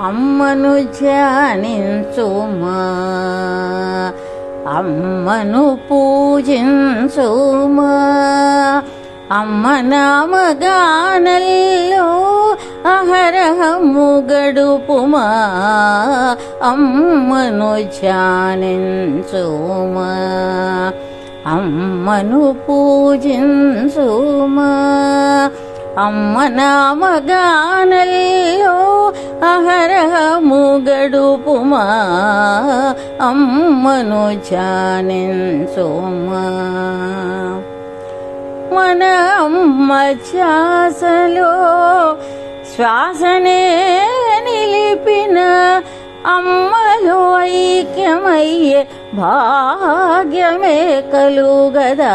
అమ్మను ధ్యానించుమా. అమ్మను పూజించుమా. అమ్మ నామగానల్లో అహరహము గడుపుమా. అమ్మను ధ్యానించుమా. అమ్మను పూజించుమా. అమ్మ నామగానల్లో అహరహము గడుపుమా అమ్మను ధ్యానించుమా మన అమ్మ శ్వాసలో శ్వాసనే నిలిపిన అమ్మలో ఐక్యమయ్యే భాగ్యమే కలుగదా.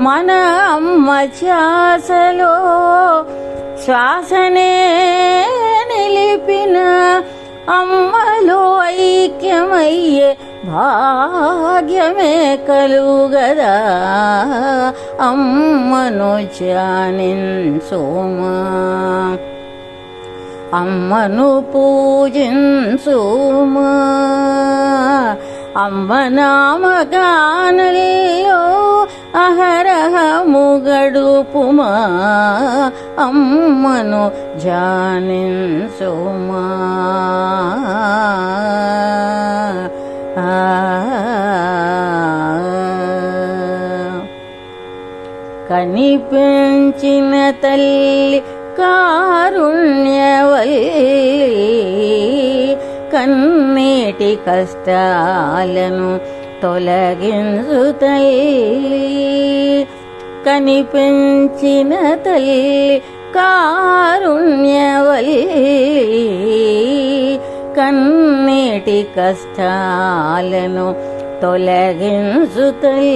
మన అమ్మ శ్వాసలో శ్వాసనే నిలిపిన అమ్మలో ఐక్యమయ్యే భాగ్యమే కలుగదా అమ్మను ధ్యానించుమా. అమ్మను పూజించుమా. అమ్మ నామగానలే అహరహము గడుపుమా అమ్మను జానించుమా. కనిపించిన తల్లి కారుణ్యవల్లి కన్నీటి కష్టాలను తొలగించుతై కనిపించిన తల్లి కారుణ్యవల్లి కన్నీటి కష్టాలను తొలగించుతై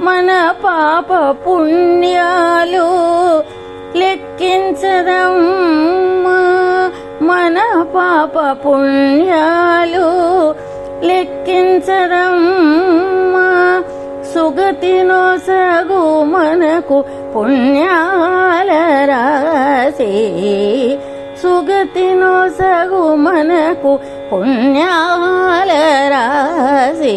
మన పాప పుణ్యాలు లెక్కించదమ్మా మన పాప పుణ్యాలు లెక్కించదమ్మా సుగతినో సగు మనకు పుణ్యాల రాసే సుగతినో సగు మనకు పుణ్యాల రాసే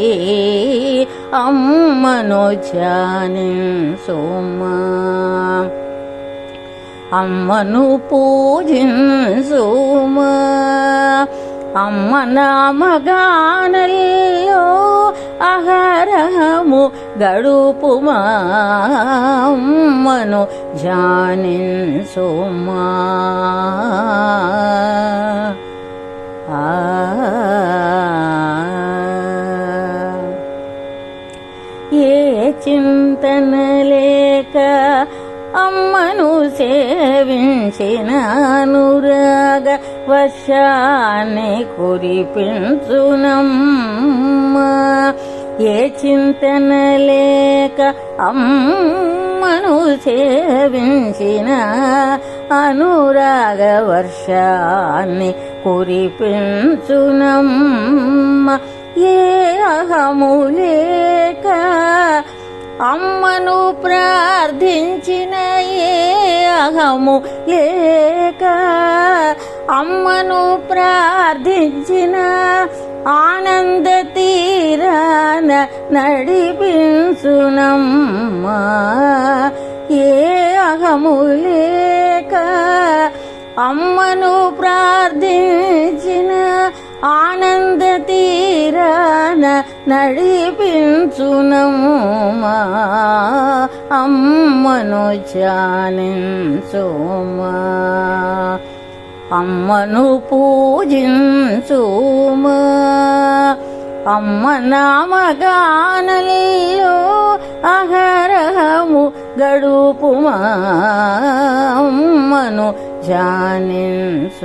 అమ్మను ధ్యానించుమా అమ్మను పూజించుమా అమ్మ నామగానల్లో అహరహము గడుపుమా అమ్మను ధ్యానించుమా ఆ. ఏ చిన్న అమ్మను సేవించిన అనురాగ వర్షాన్ని కురిపించునమ్మా. ఏ చింతన లేక అమ్మను సేవించిన అనురాగ వర్షాన్ని కురిపించునమ్మ. ఏ అహము లేక అమ్మను ప్రార్థించిన ఏ లేక అమ్మను ప్రార్థించిన ఆనంద తీరాన నడిపించునమ్మా. ఏ అహము లేక అమ్మను ప్రార్థించిన ఆనంద తీరా నడిపించునము మా అమ్మను ధ్యానించుమా. అమ్మను పూజించుమా. అమ్మ నామగానలియో అహరహము గడుపుమా. అమ్మను జానించుమా